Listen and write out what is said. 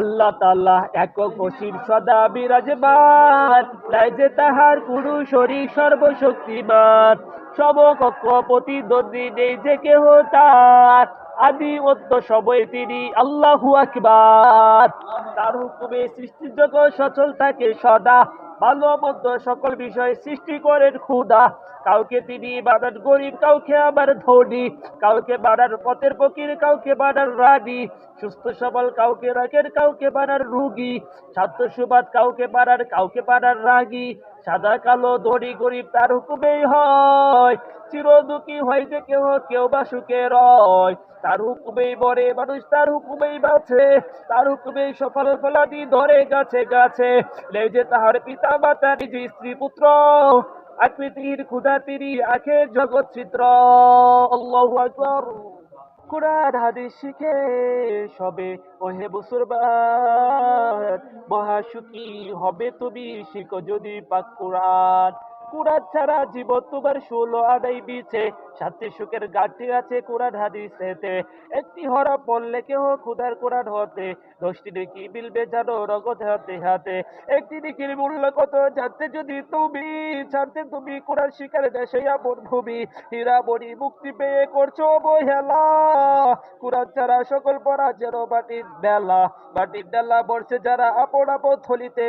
আল্লাহ তাল্লাহ একক অসীম সদা বিরাজমান, তাই যে তাহার কুরু শরীর সর্বশক্তিমান। সমকক্ষ প্রতিদ্বন্দ্বী নেই যে কেহ তার আদি অন্ত সময় তিনি আল্লাহু আকবার। তার হুকুমে সৃষ্টি জগৎ সচল থাকে সদা। ভালো মন্দ সকল বিষয় সৃষ্টি করেন খুদা। কাউকে তিনি বানান গরিব, কাউকে আবার ধনী। কাউকে বাড়ার পথের ফকির, কাউকে বাড়ার রানী। সুস্থ সবল কাউকে রাখেন, কাউকে বাড়ার রুগী। স্বাস্থ্য সুবাদ কাউকে বাড়ার কাউকে বাড়ার রাগী। সাদা কালো ধনী গরিব তার হুকুমেই হয়। চির দুঃখী হয় যে কেউ কেউ বা সুখে রয়। তার হুকুমেই মরে, মানুষ তার হুকুমেই বাঁচে। তার হুকুমেই সফল ফলাদি ধরে গাছে গাছে। যে তাহার পিতা মাতা নিজে স্ত্রী পুত্র। আকৃতির ক্ষুধা তিনি আখে জগৎ চিত্র। আল্লাহু আকবার। কোরআন হাদিস শিখে সবে। ওহে মুসলমান মহাসুখী হবে তুমি শিখো যদি পাক কোরআন। কোরআন ছাড়া জীবন তোমার ষোলো আদাই বিছে শান্তি সুখের গাঠি আছে কোরআন হাদিসেতে। একটি হরা পড়লে কেহ খুদার কোরআন হতে, দশটি নাকি মিলবে জানো রগত হাতে হাতে। একটি নিকির মূল্য কত জানতে যদি তুমি, জানতে তুমি কোরআন শিকার দেশে এমন ভূমি। হীরামণি মুক্তি পেয়ে করছ অবহেলা। কোরআন ছাড়া সকল পড়া যেন মাটির বেলা মাটির ডালা বর্ষে যারা আপন আপন থলিতে